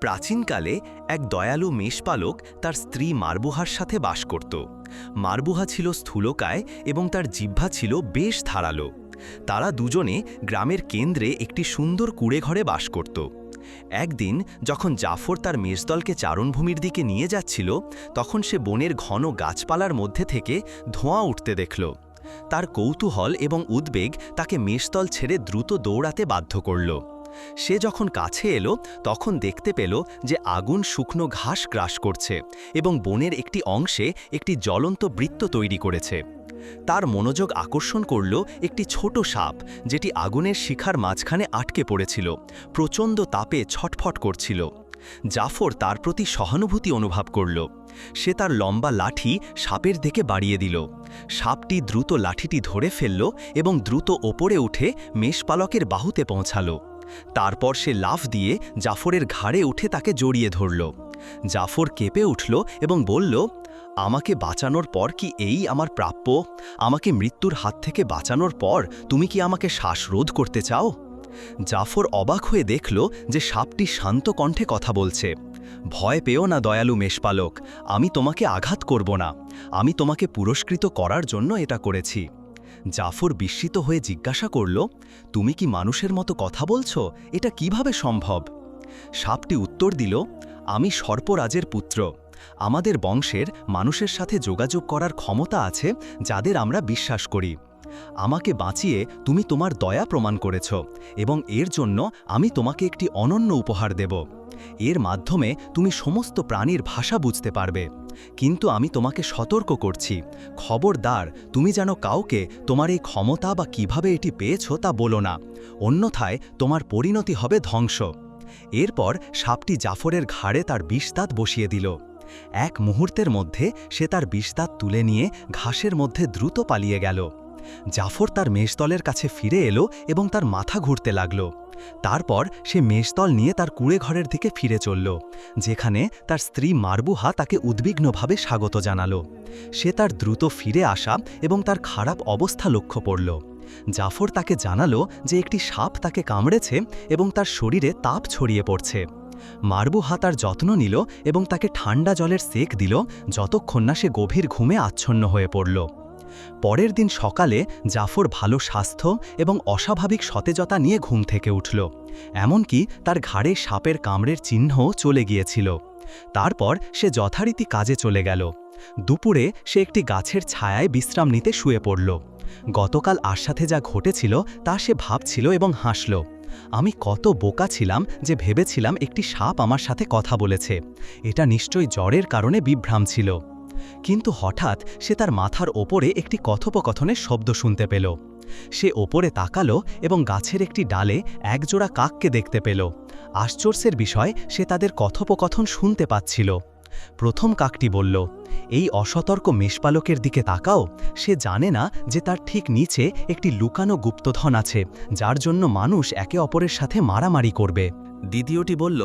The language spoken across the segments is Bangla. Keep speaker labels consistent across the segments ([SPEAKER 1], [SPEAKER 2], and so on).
[SPEAKER 1] প্রাচীনকালে এক দয়ালু মেষপালক তার স্ত্রী মারবুহার সাথে বাস করত। মারবুহা ছিল স্থূলকায় এবং তার জিহ্বা ছিল বেশ ধারালো। তারা দুজনে গ্রামের কেন্দ্রে একটি সুন্দর কুড়েঘরে বাস করত। একদিন যখন জাফর তার মেষদলকে চারণভূমির দিকে নিয়ে যাচ্ছিল, তখন সে বনের ঘন গাছপালার মধ্যে থেকে ধোঁয়া উঠতে দেখল। তার কৌতূহল এবং উদ্বেগ তাকে মেষদল ছেড়ে দ্রুত দৌড়াতে বাধ্য করল। সে যখন কাছে এলো, তখন দেখতে পেল যে আগুন শুকনো ঘাস গ্রাস করছে এবং বনের একটি অংশে একটি জ্বলন্ত বৃত্ত তৈরি করেছে। তার মনোযোগ আকর্ষণ করল একটি ছোট সাপ, যেটি আগুনের শিখার মাঝখানে আটকে পড়েছিল, প্রচণ্ড তাপে ছটফট করছিল। জাফর তার প্রতি সহানুভূতি অনুভব করল। সে তার লম্বা লাঠি সাপের দিকে বাড়িয়ে দিল। সাপটি দ্রুত লাঠিটি ধরে ফেলল এবং দ্রুত ওপরে উঠে মেষপালকের বাহুতে পৌঁছালো। তারপর সে লাফ দিয়ে জাফরের ঘাড়ে উঠে তাকে জড়িয়ে ধরল। জাফর কেঁপে উঠল এবং বলল, আমাকে বাঁচানোর পর কি এই আমার প্রাপ্য? আমাকে মৃত্যুর হাত থেকে বাঁচানোর পর তুমি কি আমাকে শ্বাসরোধ করতে চাও? জাফর অবাক হয়ে দেখল যে সাপটি শান্ত কণ্ঠে কথা বলছে, ভয় পেও না দয়ালু মেষপালক, আমি তোমাকে আঘাত করব না। আমি তোমাকে পুরস্কৃত করার জন্য এটা করেছি। জাফর বিস্মিত হয়ে জিজ্ঞাসা করল, তুমি কি মানুষের মতো কথা বলছো? এটা কীভাবে সম্ভব? সাপটি উত্তর দিল, আমি সর্পরাজের পুত্র। আমাদের বংশের মানুষের সাথে যোগাযোগ করার ক্ষমতা আছে যাদের আমরা বিশ্বাস করি। আমাকে বাঁচিয়ে তুমি তোমার দয়া প্রমাণ করেছ এবং এর জন্য আমি তোমাকে একটি অনন্য উপহার দেব। এর মাধ্যমে তুমি সমস্ত প্রাণীর ভাষা বুঝতে পারবে। কিন্তু আমি তোমাকে সতর্ক করছি। খবরদার, তুমি যেন কাউকে তোমার এই ক্ষমতা বা কীভাবে এটি পেয়েছ তা বলো না। অন্যথায় তোমার পরিণতি হবে ধ্বংস। এরপর সাপটি জাফরের ঘাড়ে তার বিষদাঁত বসিয়ে দিল। এক মুহূর্তের মধ্যে সে তার বিষদাঁত তুলে নিয়ে ঘাসের মধ্যে দ্রুত পালিয়ে গেল। জাফর তার মেষদলের কাছে ফিরে এলো এবং তার মাথা ঘুরতে লাগল। তারপর সে মেষদল নিয়ে তার কুড়ে ঘরের দিকে ফিরে চলল, যেখানে তার স্ত্রী মারবুহা তাকে উদ্বিগ্নভাবে স্বাগত জানালো। সে তার দ্রুত ফিরে আসা এবং তার খারাপ অবস্থা লক্ষ্য পড়ল জাফর তাকে জানালো যে একটি সাপ তাকে কামড়েছে এবং তার শরীরে তাপ ছড়িয়ে পড়ছে। মারবুহা তার যত্ন নিল এবং তাকে ঠান্ডা জলের সেক দিল, যতক্ষণ না সে গভীর ঘুমে আচ্ছন্ন হয়ে পড়ল। পরের দিন সকালে জাফর ভালো স্বাস্থ্য এবং অস্বাভাবিক সতেজতা নিয়ে ঘুম থেকে উঠল, এমনকি তার ঘাড়ে সাপের কামড়ের চিহ্নও চলে গিয়েছিল। তারপর সে যথারীতি কাজে চলে গেল। দুপুরে সে একটি গাছের ছায়ায় বিশ্রাম নিতে শুয়ে পড়ল। গতকাল আর সাথে যা ঘটেছিল তা সে ভাবছিল এবং হাসল। আমি কত বোকা ছিলাম যে ভেবেছিলাম একটি সাপ আমার সাথে কথা বলেছে। এটা নিশ্চয়ই জ্বরের কারণে বিভ্রাম ছিল। কিন্তু হঠাৎ সে তার মাথার ওপরে একটি কথোপকথনের শব্দ শুনতে পেল। সে ওপরে তাকালো এবং গাছের একটি ডালে একজোড়া কাককে দেখতে পেল। আশ্চর্যের বিষয়, সে তাদের কথোপকথন শুনতে পাচ্ছিল। প্রথম কাকটি বলল, এই অসতর্ক মেষপালকের দিকে তাকাও। সে জানে না যে তার ঠিক নিচে একটি লুকানো গুপ্তধন আছে, যার জন্য মানুষ একে অপরের সাথে মারামারি করবে। দ্বিতীয়টি বলল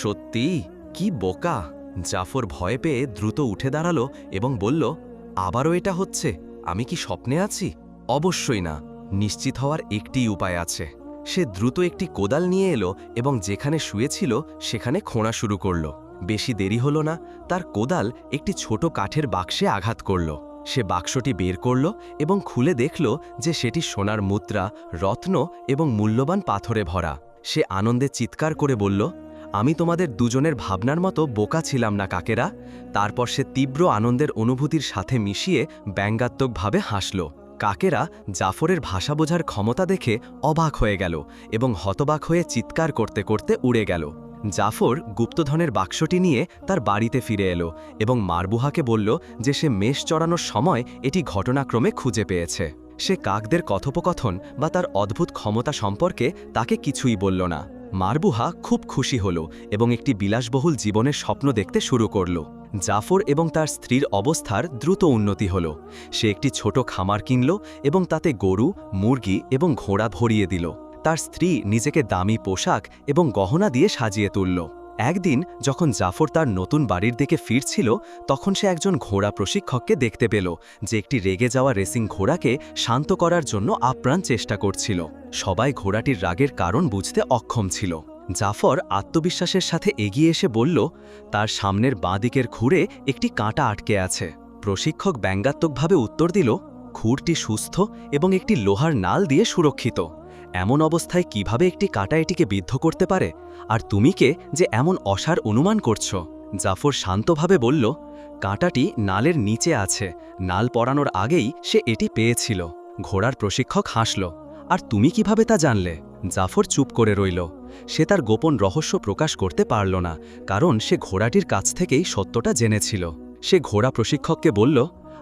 [SPEAKER 1] সত্যি কি বোকা? জাফর ভয় পেয়ে দ্রুত উঠে দাঁড়াল এবং বলল, আবারও এটা হচ্ছে? আমি কি স্বপ্নে আছি? অবশ্যই না। নিশ্চিত হওয়ার একটিই উপায় আছে। সে দ্রুত একটি কোদাল নিয়ে এলো এবং যেখানে শুয়েছিল সেখানে খোঁড়া শুরু করল। বেশি দেরি হলো না, তার কোদাল একটি ছোট কাঠের বাক্সে আঘাত করল। সে বাক্সটি বের করল এবং খুলে দেখল যে সেটি সোনার মুদ্রা, রত্ন এবং মূল্যবান পাথরে ভরা। সে আনন্দে চিৎকার করে বলল আমি তোমাদের দুজনের ভাবনার মতো বোকা ছিলাম না, কাকেরা। তারপর সে তীব্র আনন্দের অনুভূতির সাথে মিশিয়ে ব্যঙ্গাত্মকভাবে হাসল। কাকেরা জাফরের ভাষা বোঝার ক্ষমতা দেখে অবাক হয়ে গেল এবং হতবাক হয়ে চিৎকার করতে করতে উড়ে গেল। জাফর গুপ্তধনের বাক্সটি নিয়ে তার বাড়িতে ফিরে এলো এবং মারবুহাকে বলল যে সে মেষ চড়ানোর সময় এটি ঘটনাক্রমে খুঁজে পেয়েছে। সে কাকদের কথোপকথন বা তার অদ্ভুত ক্ষমতা সম্পর্কে তাকে কিছুই বলল না। মারবুহা খুব খুশি হল এবং একটি বিলাসবহুল জীবনের স্বপ্ন দেখতে শুরু করল। জাফর এবং তার স্ত্রীর অবস্থার দ্রুত উন্নতি হল। সে একটি ছোট খামার কিনল এবং তাতে গরু, মুরগি এবং ঘোড়া ভরিয়ে দিল। তার স্ত্রী নিজেকে দামি পোশাক এবং গহনা দিয়ে সাজিয়ে তুলল। একদিন যখন জাফর তার নতুন বাড়ির দিকে ফিরছিল, তখন সে একজন ঘোড়া প্রশিক্ষককে দেখতে পেল, যে একটি রেগে যাওয়া রেসিং ঘোড়াকে শান্ত করার জন্য আপ্রাণ চেষ্টা করছিল। সবাই ঘোড়াটির রাগের কারণ বুঝতে অক্ষম ছিল। জাফর আত্মবিশ্বাসের সাথে এগিয়ে এসে বলল, তার সামনের বাঁ দিকের খুঁড়ে একটি কাঁটা আটকে আছে। প্রশিক্ষক ব্যঙ্গাত্মকভাবে উত্তর দিল, খুঁড়টি সুস্থ এবং একটি লোহার নাল দিয়ে সুরক্ষিত। এমন অবস্থায় কীভাবে একটি কাঁটা এটিকে বিদ্ধ করতে পারে? আর তুমি কে যে এমন অসার অনুমান করছ? জাফর শান্তভাবে বলল, কাঁটাটি নালের নিচে আছে। নাল পরানোর আগেই সে এটি পেয়েছিল। ঘোড়ার প্রশিক্ষক হাসল, আর তুমি কীভাবে তা জানলে? জাফর চুপ করে রইল। সে তার গোপন রহস্য প্রকাশ করতে পারল না, কারণ সে ঘোড়াটির কাছ থেকেই সত্যটা জেনেছিল। সে ঘোড়া প্রশিক্ষককে বলল,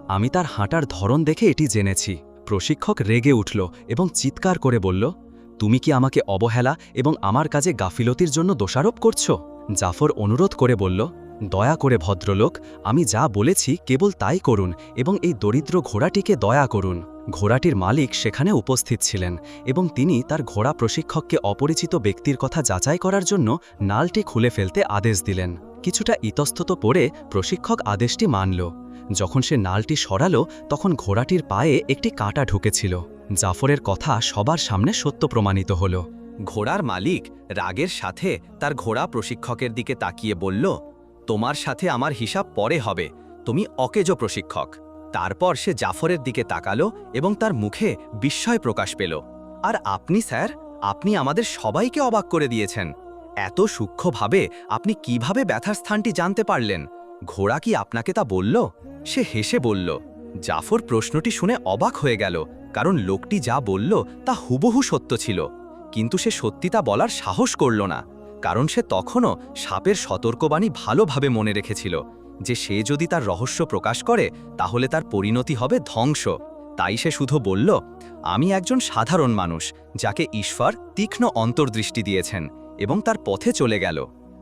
[SPEAKER 1] আমি তার হাঁটার ধরন দেখে এটি জেনেছি। প্রশিক্ষক রেগে উঠল এবং চিৎকার করে বলল, তুমি কি আমাকে অবহেলা এবং আমার কাজে গাফিলতির জন্য দোষারোপ করছ? জাফর অনুরোধ করে বলল দয়া করে ভদ্রলোক, আমি যা বলেছি কেবল তাই করুন এবং এই দরিদ্র ঘোড়াটিকে দয়া করুন। ঘোড়াটির মালিক সেখানে উপস্থিত ছিলেন এবং তিনি তার ঘোড়া প্রশিক্ষককে অপরিচিত ব্যক্তির কথা যাচাই করার জন্য নালটি খুলে ফেলতে আদেশ দিলেন। কিছুটা ইতস্তত পড়ে প্রশিক্ষক আদেশটি মানল। যখন সে নালটি সরালো, তখন ঘোড়াটির পায়ে একটি কাঁটা ঢুকেছিল। জাফরের কথা সবার সামনে সত্য প্রমাণিত হল। ঘোড়ার মালিক রাগের সাথে তার ঘোড়া প্রশিক্ষকের দিকে তাকিয়ে বলল তোমার সাথে আমার হিসাব পরে হবে। তুমি অকেজ প্রশিক্ষক। তারপর সে জাফরের দিকে তাকালো এবং তার মুখে বিস্ময় প্রকাশ পেল। আর আপনি, স্যার? আপনি আমাদের সবাইকে অবাক করে দিয়েছেন। এত সূক্ষ্মভাবে আপনি কীভাবে ব্যথার স্থানটি জানতে পারলেন? ঘোড়া কি আপনাকে তা বলল? সে হেসে বলল, জাফর প্রশ্নটি শুনে অবাক হয়ে গেল, কারণ লোকটি যা বলল তা হুবহু সত্য ছিল। কিন্তু সে সত্যি তা বলার সাহস করল না। কারণ সে তখনও সাপের সতর্কবাণী ভালোভাবে মনে রেখেছিল, যে সে যদি তার রহস্য প্রকাশ করে, তাহলে তার পরিণতি হবে ধ্বংস। তাই সে শুধু বলল, আমি একজন সাধারণ মানুষ, যাকে ঈশ্বর তীক্ষ্ণ অন্তর্দৃষ্টি দিয়েছেন এবং তার পথে চলে গেল।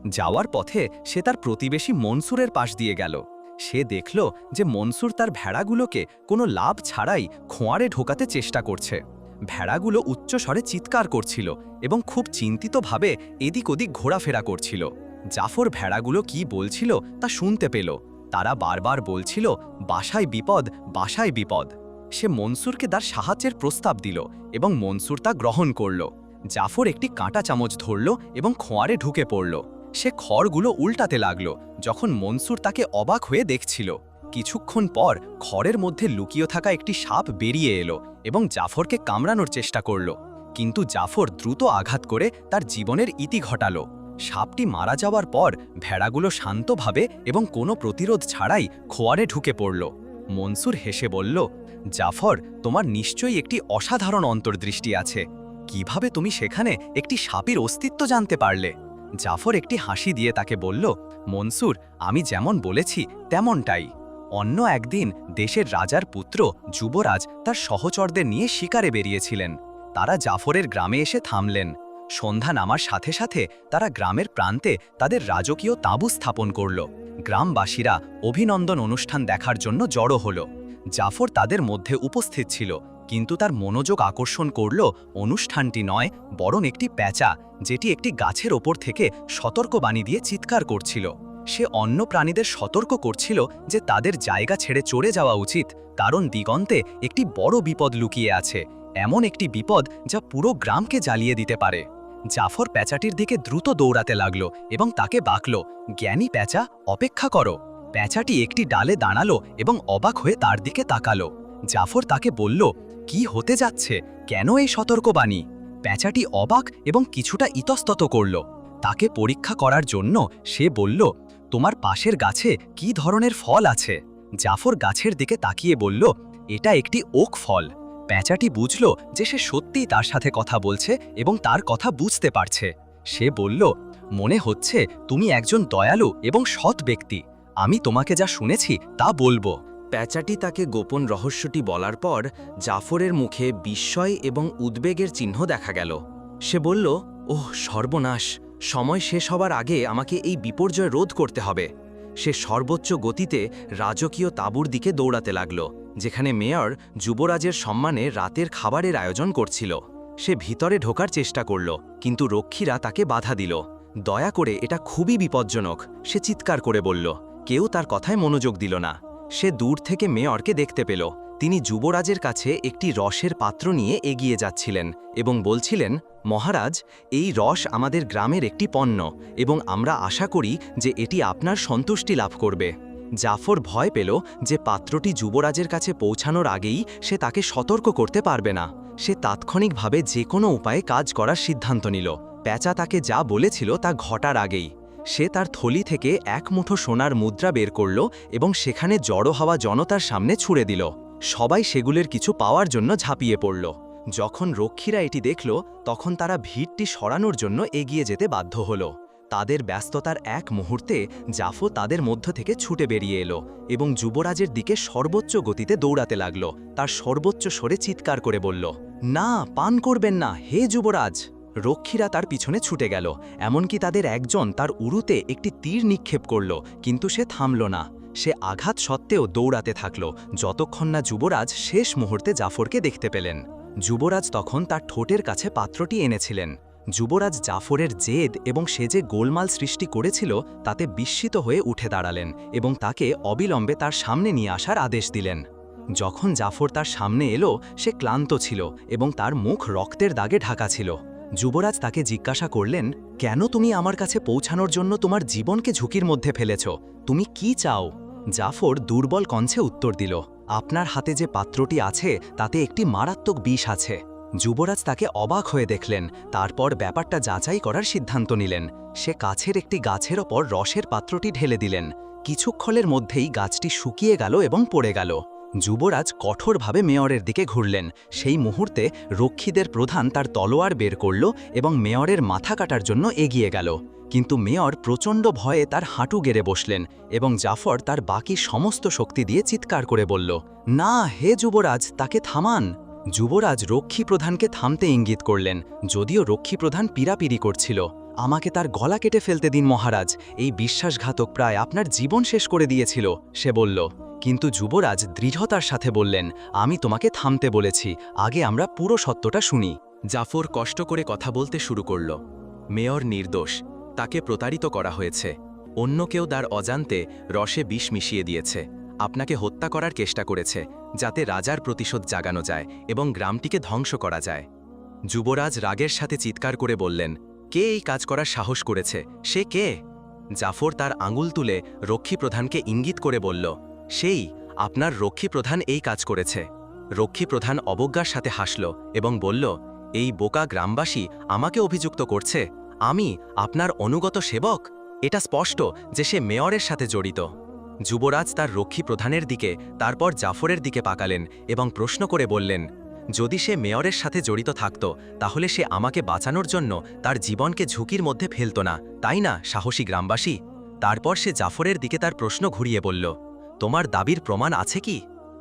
[SPEAKER 1] যাওয়ার পথে সে তার প্রতিবেশী মনসুরের পাশ দিয়ে গেল। সে দেখল যে মনসুর তার ভেড়াগুলোকে কোনো লাভ ছাড়াই খোঁয়ারে ঢোকাতে চেষ্টা করছে। ভেড়াগুলো উচ্চস্বরে চিৎকার করছিল এবং খুব চিন্তিতভাবে এদিক ওদিক ঘোরাফেরা করছিল। জাফর ভেড়াগুলো কি বলছিল তা শুনতে পেল। তারা বারবার বলছিল, বাসায় বিপদ বাসায় বিপদ। সে মনসুরকে তার সাহায্যের প্রস্তাব দিল এবং মনসুর তা গ্রহণ করল। জাফর একটি কাঁটা চামচ ধরল এবং খোঁয়ারে ঢুকে পড়ল। সে খড়গুলো উল্টাতে লাগল, যখন মনসুর তাকে অবাক হয়ে দেখছিল। কিছুক্ষণ পর খড়ের মধ্যে লুকিয়ে থাকা একটি সাপ বেরিয়ে এলো এবং জাফরকে কামড়ানোর চেষ্টা করল। কিন্তু জাফর দ্রুত আঘাত করে তার জীবনের ইতি ঘটালো। সাপটি মারা যাওয়ার পর ভেড়াগুলো শান্তভাবে এবং কোনো প্রতিরোধ ছাড়াই খোয়ারে ঢুকে পড়ল। মনসুর হেসে বলল, জাফর, তোমার নিশ্চয়ই একটি অসাধারণ অন্তর্দৃষ্টি আছে। কীভাবে তুমি সেখানে একটি সাপের অস্তিত্ব জানতে পারলে? জাফর একটি হাসি দিয়ে তাকে বলল, মনসুর, আমি যেমন বলেছি, তেমনটাই। অন্য একদিন দেশের রাজার পুত্র যুবরাজ তার সহচরদের নিয়ে শিকারে বেরিয়েছিলেন। তারা জাফরের গ্রামে এসে থামলেন। সন্ধ্যা নামার সাথে সাথে তারা গ্রামের প্রান্তে তাদের রাজকীয় তাঁবু স্থাপন করল। গ্রামবাসীরা অভিনন্দন অনুষ্ঠান দেখার জন্য জড়ো হল। জাফর তাদের মধ্যে উপস্থিত ছিল, কিন্তু তার মনোযোগ আকর্ষণ করল অনুষ্ঠানটি নয়, বরং একটি প্যাঁচা, যেটি একটি গাছের ওপর থেকে সতর্কবাণী দিয়ে চিৎকার করছিল। সে অন্য প্রাণীদের সতর্ক করছিল যে তাদের জায়গা ছেড়ে চড়ে যাওয়া উচিত, কারণ দিগন্তে একটি বড় বিপদ লুকিয়ে আছে, এমন একটি বিপদ যা পুরো গ্রামকে জ্বালিয়ে দিতে পারে। জাফর প্যাঁচাটির দিকে দ্রুত দৌড়াতে লাগল এবং তাকে বাকল, জ্ঞানী প্যাঁচা, অপেক্ষা করো। প্যাঁচাটি একটি ডালে দাঁড়াল এবং অবাক হয়ে তার দিকে তাকালো। জাফর তাকে বলল, কি হতে যাচ্ছে? কেন এই সতর্কবাণী? প্যাঁচাটি অবাক এবং কিছুটা ইতস্তত করল। তাকে পরীক্ষা করার জন্য সে বলল তোমার পাশের গাছে কি ধরনের ফল আছে? জাফর গাছের দিকে তাকিয়ে বলল, এটা একটি ওক ফল। প্যাঁচাটি বুঝল যে সে সত্যিই তার সাথে কথা বলছে এবং তার কথা বুঝতে পারছে। সে বলল, মনে হচ্ছে তুমি একজন দয়ালু এবং সৎ ব্যক্তি। আমি তোমাকে যা শুনেছি তা বলব। প্যাঁচাটি তাকে গোপন রহস্যটি বলার পর জাফরের মুখে বিস্ময় এবং উদ্বেগের চিহ্ন দেখা গেল। সে বলল, ওহ, সর্বনাশ! সময় শেষ হবার আগে আমাকে এই বিপর্যয় রোধ করতে হবে। সে সর্বোচ্চ গতিতে রাজকীয় তাঁবুর দিকে দৌড়াতে লাগল, যেখানে মেয়র যুবরাজের সম্মানে রাতের খাবারের আয়োজন করছিল। সে ভিতরে ঢোকার চেষ্টা করল, কিন্তু রক্ষীরা তাকে বাধা দিল। দয়া করে এটা খুবই বিপজ্জনক, সে চিৎকার করে বলল। কেউ তার কথায় মনোযোগ দিল না। সে দূর থেকে মেয়রকে দেখতে পেল। তিনি যুবরাজের কাছে একটি রসের পাত্র নিয়ে এগিয়ে যাচ্ছিলেন এবং বলছিলেন, মহারাজ, এই রস আমাদের গ্রামের একটি পণ্য এবং আমরা আশা করি যে এটি আপনার সন্তুষ্টি লাভ করবে। জাফর ভয় পেল যে পাত্রটি যুবরাজের কাছে পৌঁছানোর আগেই সে তাকে সতর্ক করতে পারবে না। সে তাৎক্ষণিকভাবে যে কোনো উপায়ে কাজ করার সিদ্ধান্ত নিল। প্যাঁচা তাকে যা বলেছিল তা ঘটার আগেই সে তার থলি থেকে এক মুঠো সোনার মুদ্রা বের করল এবং সেখানে জড়ো হওয়া জনতার সামনে ছুড়ে দিল। সবাই সেগুলোর কিছু পাওয়ার জন্য ঝাঁপিয়ে পড়ল। যখন রক্ষীরা এটি দেখল, তখন তারা ভিড়টি সরানোর জন্য এগিয়ে যেতে বাধ্য হল। তাদের ব্যস্ততার এক মুহূর্তে জাফো তাদের মধ্য থেকে ছুটে বেরিয়ে এলো এবং যুবরাজের দিকে সর্বোচ্চ গতিতে দৌড়াতে লাগল। তার সর্বোচ্চ স্বরে চিৎকার করে বলল, না, পান করবেন না, হে যুবরাজ! রক্ষীরা তার পিছনে ছুটে গেল। এমনকি তাদের একজন তার উরুতে একটি তীর নিক্ষেপ করল, কিন্তু সে থামল না। সে আঘাত সত্ত্বেও দৌড়াতে থাকল, যতক্ষণ না যুবরাজ শেষ মুহূর্তে জাফরকে দেখতে পেলেন। যুবরাজ তখন তার ঠোঁটের কাছে পাত্রটি এনেছিলেন। যুবরাজ জাফরের জেদ এবং সে যে গোলমাল সৃষ্টি করেছিল, তাতে বিস্মিত হয়ে উঠে দাঁড়ালেন এবং তাকে অবিলম্বে তার সামনে নিয়ে আসার আদেশ দিলেন। যখন জাফর তার সামনে এলো, সে ক্লান্ত ছিল এবং তার মুখ রক্তের দাগে ঢাকা ছিল। যুবরাজ তাকে জিজ্ঞাসা করলেন, কেন তুমি আমার কাছে পৌঁছানোর জন্য তোমার জীবনকে ঝুঁকির মধ্যে ফেলেছ? তুমি কি চাও? জাফর দুর্বল কঞ্চে উত্তর দিল, আপনার হাতে যে পাত্রটি আছে, তাতে একটি মারাত্মক বিষ আছে। যুবরাজ তাকে অবাক হয়ে দেখলেন, তারপর ব্যাপারটা যাচাই করার সিদ্ধান্ত নিলেন। সে কাছের একটি গাছের ওপর রসের পাত্রটি ঢেলে দিলেন। কিছুক্ষণের মধ্যেই গাছটি শুকিয়ে গেল এবং পড়ে গেল। যুবরাজ কঠোরভাবে মেয়রের দিকে ঘুরলেন। সেই মুহূর্তে রক্ষীদের প্রধান তার তলোয়ার বের করল এবং মেয়রের মাথা কাটার জন্য এগিয়ে গেল। কিন্তু মেয়র প্রচণ্ড ভয়ে তার হাঁটু গেড়ে বসলেন এবং জাফর তার বাকি সমস্ত শক্তি দিয়ে চিৎকার করে বলল, না, হে যুবরাজ, তাকে থামান। যুবরাজ রক্ষী প্রধানকে থামতে ইঙ্গিত করলেন, যদিও রক্ষী প্রধান পীড়াপিড়ি করছিল। আমাকে তার গলা কেটে ফেলতে দিন, মহারাজ। এই বিশ্বাসঘাতক প্রায় আপনার জীবন শেষ করে দিয়েছিল, সে বলল। কিন্তু যুবরাজ দৃঢ়তার সাথে বললেন, আমি তোমাকে থামতে বলেছি, আগে আমরা পুরো সত্যটা শুনি। জাফর কষ্ট করে কথা বলতে শুরু করল। মেয়র নির্দোষ তাকে প্রতারিত করা হয়েছে। অন্য কেউ তার অজান্তে রসে বিষ মিশিয়ে দিয়েছে। আপনাকে হত্যা করার চেষ্টা করেছে, যাতে রাজার প্রতিশোধ জাগানো যায় এবং গ্রামটিকে ধ্বংস করা যায়। যুবরাজ রাগের সাথে চিৎকার করে বললেন, কে এই কাজ করার সাহস করেছে? সে কে? জাফর তার আঙুল তুলে রক্ষী প্রধানকে ইঙ্গিত করে বলল, সেই, আপনার রক্ষী প্রধান এই কাজ করেছে। রক্ষী প্রধান অবজ্ঞার সাথে হাসল এবং বলল, এই বোকা গ্রামবাসী আমাকে অভিযুক্ত করছে? আমি আপনার অনুগত সেবক? এটা স্পষ্ট যে সে মেয়রের সাথে জড়িত। যুবরাজ তার রক্ষী প্রধানের দিকে, তারপর জাফরের দিকে পাকালেন এবং প্রশ্ন করে বললেন, যদি সে মেয়রের সাথে জড়িত থাকত, তাহলে সে আমাকে বাঁচানোর জন্য তার জীবনকে ঝুঁকির মধ্যে ফেলত না, তাই না, সাহসী গ্রামবাসী? তারপর সে জাফরের দিকে তার প্রশ্ন ঘুরিয়ে বলল, তোমার দাবির প্রমাণ আছে কি?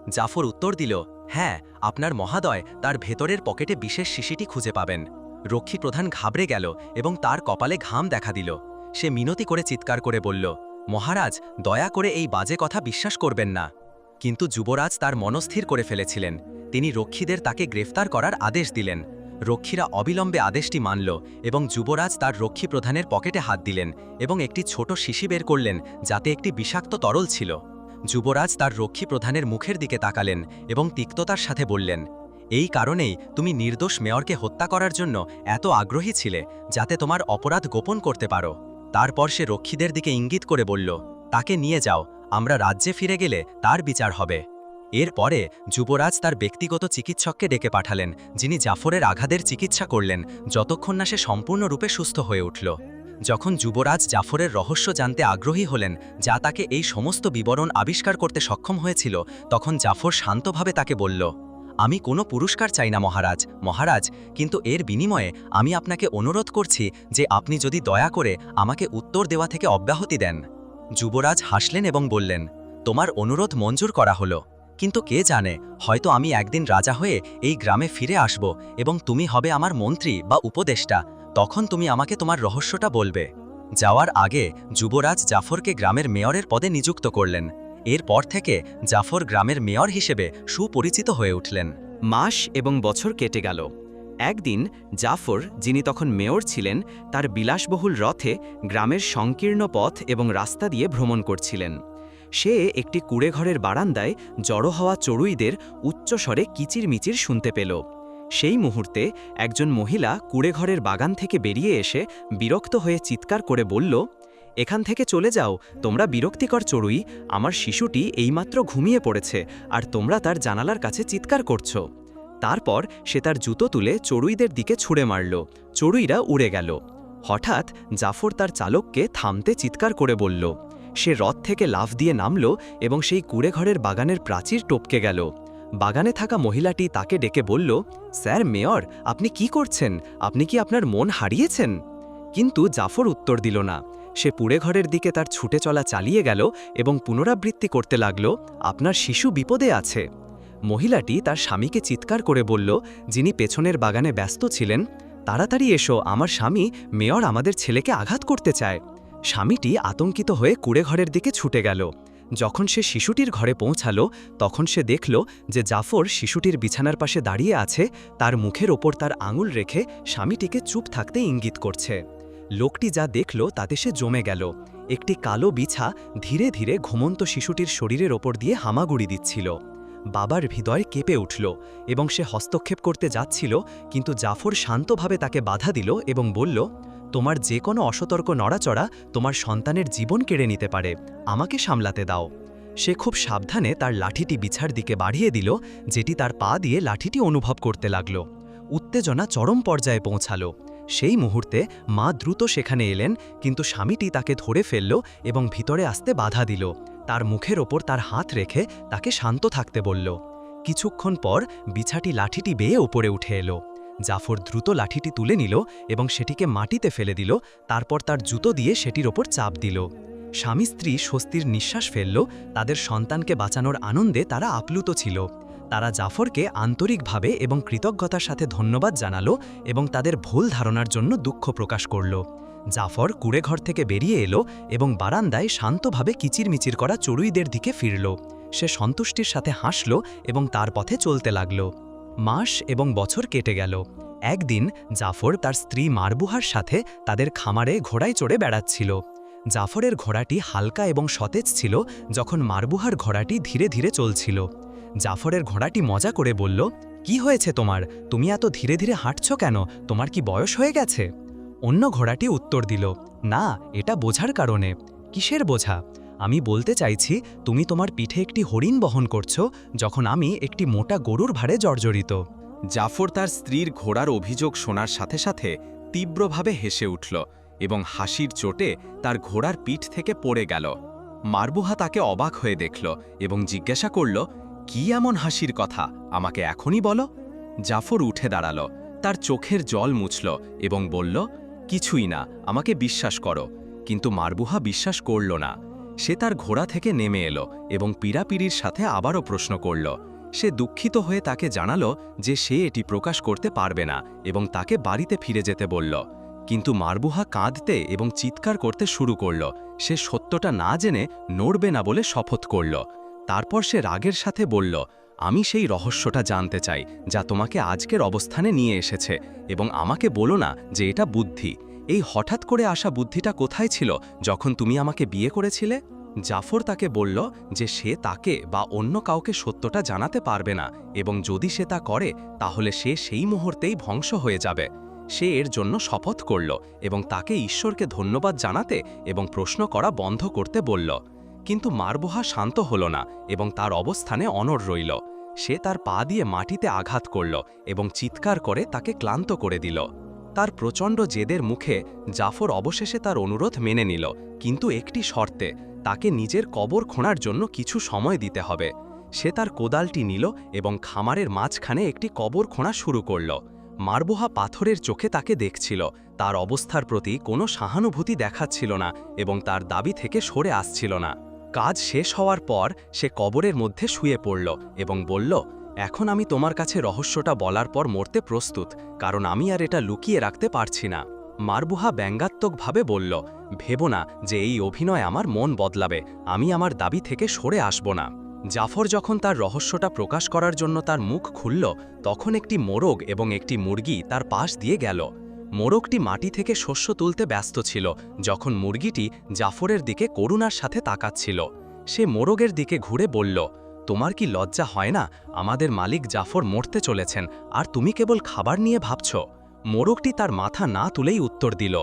[SPEAKER 1] জাফর উত্তর দিল হ্যাঁ আপনার মহাদয় তার ভেতরের পকেটে বিশেষ শিশিটি খুঁজে পাবেন। রক্ষী প্রধান ঘাবড়ে গেল এবং তার কপালে ঘাম দেখা দিল। সে মিনতি করে চিৎকার করে বলল, মহারাজ, দয়া করে এই বাজে কথা বিশ্বাস করবেন না। কিন্তু যুবরাজ তার মনস্থির করে ফেলেছিলেন। তিনি রক্ষীদের তাকে গ্রেফতার করার আদেশ দিলেন। রক্ষীরা অবিলম্বে আদেশটি মানল এবং যুবরাজ তার রক্ষী প্রধানের পকেটে হাত দিলেন এবং একটি ছোট শিশি বের করলেন যাতে একটি বিষাক্ত তরল ছিল। যুবরাজ তার রক্ষী প্রধানের মুখের দিকে তাকালেন এবং তিক্ততার সাথে বললেন এই কারণেই তুমি নির্দোষ মেয়রকে হত্যা করার জন্য এত আগ্রহী ছিলে, যাতে তোমার অপরাধ গোপন করতে পারো। তারপর সে রক্ষীদের দিকে ইঙ্গিত করে বলল, তাকে নিয়ে যাও, আমরা রাজ্যে ফিরে গেলে তার বিচার হবে। এরপরে যুবরাজ তার ব্যক্তিগত চিকিৎসককে ডেকে পাঠালেন, যিনি জাফরের আঘাতের চিকিৎসা করলেন, যতক্ষণ না সে সম্পূর্ণরূপে সুস্থ হয়ে উঠল। যখন যুবরাজ জাফরের রহস্য জানতে আগ্রহী হলেন, যা তাকে এই সমস্ত বিবরণ আবিষ্কার করতে সক্ষম হয়েছিল, তখন জাফর শান্তভাবে তাকে বলল আমি কোনো পুরস্কার চাই না, মহারাজ। মহারাজ, কিন্তু এর বিনিময়ে আমি আপনাকে অনুরোধ করছি যে আপনি যদি দয়া করে আমাকে উত্তর দেওয়া থেকে অব্যাহতি দেন। যুবরাজ হাসলেন এবং বললেন, তোমার অনুরোধ মঞ্জুর করা হলো। কিন্তু কে জানে, হয়তো আমি একদিন রাজা হয়ে এই গ্রামে ফিরে আসব এবং তুমি হবে আমার মন্ত্রী বা উপদেষ্টা। তখন তুমি আমাকে তোমার রহস্যটা বলবে। যাওয়ার আগে যুবরাজ জাফরকে গ্রামের মেয়রের পদে নিযুক্ত করলেন। এরপর থেকে জাফর গ্রামের মেয়র হিসেবে সুপরিচিত হয়ে উঠলেন। মাস এবং বছর কেটে গেল। একদিন জাফর, যিনি তখন মেয়র ছিলেন, তার বিলাসবহুল রথে গ্রামের সংকীর্ণ পথ এবং রাস্তা দিয়ে ভ্রমণ করছিলেন।
[SPEAKER 2] সে একটি কুড়েঘরের বারান্দায় জড়ো হওয়া চড়ুইদের উচ্চস্বরে কিচিরমিচির শুনতে পেল। সেই মুহূর্তে একজন মহিলা কুড়েঘরের বাগান থেকে বেরিয়ে এসে বিরক্ত হয়ে চিৎকার করে বলল এখান থেকে চলে যাও, তোমরা বিরক্তিকর চড়ুই, আমার শিশুটি এইমাত্র ঘুমিয়ে পড়েছে, আর তোমরা তার জানালার কাছে চিৎকার করছ। তারপর সে তার জুতো তুলে চড়ুইদের দিকে ছুঁড়ে মারল, চড়ুইরা উড়ে গেল। হঠাৎ জাফর তার চালককে থামতে চিৎকার করে বলল, সে রথ থেকে লাফ দিয়ে নামল এবং সেই কুড়েঘরের বাগানের প্রাচীর টপকে গেল। বাগানে থাকা মহিলাটি তাকে ডেকে বলল, স্যার, মেয়র, আপনি কি করছেন? আপনি কি আপনার মন হারিয়েছেন? কিন্তু জাফর উত্তর দিল না। সে পুড়েঘরের দিকে তার ছুটে চলা চালিয়ে গেল এবং পুনরাবৃত্তি করতে লাগল, আপনার শিশু বিপদে আছে। মহিলাটি তার স্বামীকে চিৎকার করে বলল, যিনি পেছনের বাগানে ব্যস্ত ছিলেন, তাড়াতাড়ি এসো, আমার স্বামী মেয়র আমাদের ছেলেকে আঘাত করতে চায়। স্বামীটি আতঙ্কিত হয়ে কুড়েঘরের দিকে ছুটে গেল। যখন সে শিশুটির ঘরে পৌঁছালো, তখন সে দেখল যে জাফর শিশুটির বিছানার পাশে দাঁড়িয়ে আছে, তার মুখের ওপর তার আঙুল রেখে স্বামীটিকে চুপ থাকতে ইঙ্গিত করছে। লোকটি যা দেখল তাতে সে জমে গেল। একটি কালো বিছা ধীরে ধীরে ঘুমন্ত শিশুটির শরীরের ওপর দিয়ে হামাগুড়ি দিচ্ছিল। বাবার হৃদয় কেঁপে উঠল এবং সে হস্তক্ষেপ করতে যাচ্ছিল, কিন্তু জাফর শান্তভাবে তাকে বাধা দিল এবং বলল, তোমার যে কোনো অসতর্ক নড়াচড়া তোমার সন্তানের জীবন কেড়ে নিতে পারে। আমাকে সামলাতে দাও। সে খুব সাবধানে তার লাঠিটি বিছার দিকে বাড়িয়ে দিল, যেটি তার পা দিয়ে লাঠিটি অনুভব করতে লাগল। উত্তেজনা চরম পর্যায়ে পৌঁছালো। সেই মুহূর্তে মা দ্রুত সেখানে এলেন, কিন্তু স্বামীটি তাকে ধরে ফেলল এবং ভিতরে আসতে বাধা দিল। তার মুখের ওপর তার হাত রেখে তাকে শান্ত থাকতে বলল। কিছুক্ষণ পর বিছাটি লাঠিটি বেয়ে উপরে উঠে এলো। জাফর দ্রুত লাঠিটি তুলে নিল এবং সেটিকে মাটিতে ফেলে দিল, তারপর তার জুতো দিয়ে সেটির ওপর চাপ দিল। স্বামী স্ত্রী স্বস্তির নিঃশ্বাস ফেলল, তাদের সন্তানকে বাঁচানোর আনন্দে তারা আপ্লুত ছিল। তারা জাফরকে আন্তরিকভাবে এবং কৃতজ্ঞতার সাথে ধন্যবাদ জানালো এবং তাদের ভুল ধারণার জন্য দুঃখ প্রকাশ করল। জাফর কুড়েঘর থেকে বেরিয়ে এলো এবং বারান্দায় শান্তভাবে কিচিরমিচির করা চড়ুইদের দিকে ফিরল। সে সন্তুষ্টির সাথে হাসল এবং তার পথে চলতে লাগল। মাস এবং বছর কেটে গেল। একদিন জাফর তার স্ত্রী মারবুহার সাথে তাদের খামারে ঘোড়ায় চড়ে বেড়াচ্ছিল। জাফরের ঘোড়াটি হালকা এবং সতেজ ছিল যখন মারবুহার ঘোড়াটি ধীরে ধীরে চলছিল। জাফরের ঘোড়াটি মজা করে বলল, কি হয়েছে তোমার? তুমি এত ধীরে ধীরে হাঁটছ কেন? তোমার কি বয়স হয়ে গেছে? অন্য ঘোড়াটি উত্তর দিল, না, এটা বোঝার কারণে। কিসের বোঝা? আমি বলতে চাইছি, তুমি তোমার পিঠে একটি হরিণ বহন করছ, যখন আমি একটি মোটা গরুর ভারে জর্জরিত।
[SPEAKER 3] জাফর তার স্ত্রীর ঘোড়ার অভিযোগ শোনার সাথে সাথে তীব্রভাবে হেসে উঠল এবং হাসির চোটে তার ঘোড়ার পিঠ থেকে পড়ে গেল। মারবুহা তাকে অবাক হয়ে দেখল এবং জিজ্ঞাসা করল কি এমন হাসির কথা? আমাকে এখনই বলো। জাফর উঠে দাঁড়াল। তার চোখের জল মুছল এবং বলল, কিছুই না, আমাকে বিশ্বাস করো। কিন্তু মারবুহা বিশ্বাস করল না। সে তার ঘোড়া থেকে নেমে এলো এবং পীড়াপিড়ির সাথে আবারও প্রশ্ন করল। সে দুঃখিত হয়ে তাকে জানালো যে সে এটি প্রকাশ করতে পারবে না এবং তাকে বাড়িতে ফিরে যেতে বলল। কিন্তু মারবুহা কাঁদতে এবং চিৎকার করতে শুরু করল। সে সত্যটা না জেনে নড়বে না বলে শপথ করল। তারপর সে রাগের সাথে বলল, আমি সেই রহস্যটা জানতে চাই, যা তোমাকে আজকের অবস্থানে নিয়ে এসেছে, এবং আমাকে বলো না যে এটা বুদ্ধি। এই হঠাৎ করে আসা বুদ্ধিটা কোথায় ছিল যখন তুমি আমাকে বিয়ে করেছিলে? জাফর তাকে বলল যে সে তাকে বা অন্য কাউকে সত্যটা জানাতে পারবে না, এবং যদি সে তা করে, তাহলে সে সেই মুহূর্তেই ধ্বংস হয়ে যাবে। সে এর জন্য শপথ করল এবং তাকে ঈশ্বরকে ধন্যবাদ জানাতে এবং প্রশ্ন করা বন্ধ করতে বলল। কিন্তু মারবোহা শান্ত হল না এবং তার অবস্থানে অনড় রইল। সে তার পা দিয়ে মাটিতে আঘাত করল এবং চিৎকার করে তাকে ক্লান্ত করে দিল। তার প্রচণ্ড জেদের মুখে জাফর অবশেষে তার অনুরোধ মেনে নিল, কিন্তু একটি শর্তে, তাকে নিজের কবর খোঁড়ার জন্য কিছু সময় দিতে হবে। সে তার কোদালটি নিল এবং খামারের মাঝখানে একটি কবর খোঁড়া শুরু করল। মারবোহা পাথরের চোখে তাকে দেখছিল, তার অবস্থার প্রতি কোনো সহানুভূতি দেখাচ্ছিল না এবং তার দাবি থেকে সরে আসছিল না। কাজ শেষ হওয়ার পর সে কবরের মধ্যে শুয়ে পড়ল এবং বলল, এখন আমি তোমার কাছে রহস্যটা বলার পর মরতে প্রস্তুত, কারণ আমি আর এটা লুকিয়ে রাখতে পারছি না। মারবুহা ব্যঙ্গাত্মকভাবে বলল, ভেবো না যে এই অভিনয় আমার মন বদলাবে, আমি আমার দাবি থেকে সরে আসব না। জাফর যখন তার রহস্যটা প্রকাশ করার জন্য তার মুখ খুলল, তখন একটি মোরগ এবং একটি মুরগি তার পাশ দিয়ে গেল। মোরগটি মাটি থেকে শস্য তুলতে ব্যস্ত ছিল, যখন মুরগিটি জাফরের দিকে করুণার সাথে তাকাচ্ছিল।
[SPEAKER 2] সে মোরগের দিকে ঘুরে বলল, তোমার কি লজ্জা হয় না? আমাদের মালিক জাফর মরতে চলেছেন, আর তুমি কেবল খাবার নিয়ে ভাবছ? মোরগটি তার মাথা না তুলেই উত্তর দিল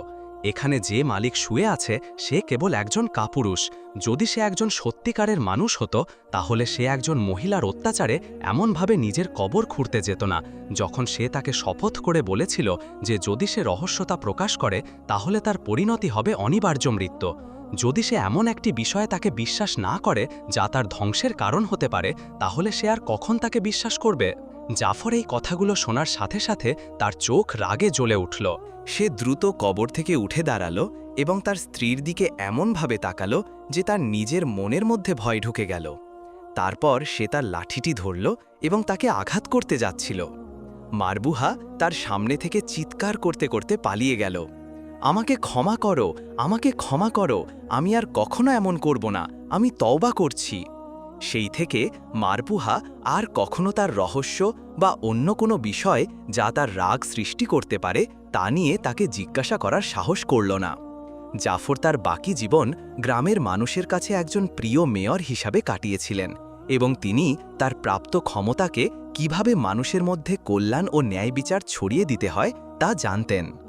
[SPEAKER 2] এখানে যে মালিক শুয়ে আছে, সে কেবল একজন কাপুরুষ। যদি সে একজন সত্যিকারের মানুষ হতো, তাহলে সে একজন মহিলার অত্যাচারে এমনভাবে নিজের কবর খুঁড়তে যেত না। যখন সে তাকে শপথ করে বলেছিল যে যদি সে রহস্যতা প্রকাশ করে, তাহলে তার পরিণতি হবে অনিবার্য মৃত্যু। যদি সে এমন একটি বিষয়ে তাকে বিশ্বাস না করে, যা তার ধ্বংসের কারণ হতে পারে, তাহলে সে আর কখন তাকে বিশ্বাস করবে? জাফর এই কথাগুলো শোনার সাথে সাথে তার চোখ রাগে জ্বলে উঠল।
[SPEAKER 1] সে দ্রুত কবর থেকে উঠে দাঁড়াল এবং তার স্ত্রীর দিকে এমনভাবে তাকালো যে তার নিজের মনের মধ্যে ভয় ঢুকে গেল। তারপর সে তার লাঠিটি ধরল এবং তাকে আঘাত করতে যাচ্ছিল। মারবুহা তার সামনে থেকে চিৎকার করতে করতে পালিয়ে গেল। আমাকে ক্ষমা করো, আমাকে ক্ষমা করো, আমি আর কখনো এমন করব না, আমি তওবা করছি। সেই থেকে মারপুহা আর কখনো তার রহস্য বা অন্য কোনো বিষয় যা তার রাগ সৃষ্টি করতে পারে তা নিয়ে তাকে জিজ্ঞাসা করার সাহস করল না। জাফর তার বাকি জীবন গ্রামের মানুষের কাছে একজন প্রিয় মেয়র হিসাবে কাটিয়েছিলেন এবং তিনি তার প্রাপ্ত ক্ষমতাকে কীভাবে মানুষের মধ্যে কল্যাণ ও ন্যায় বিচার ছড়িয়ে দিতে হয় তা জানতেন।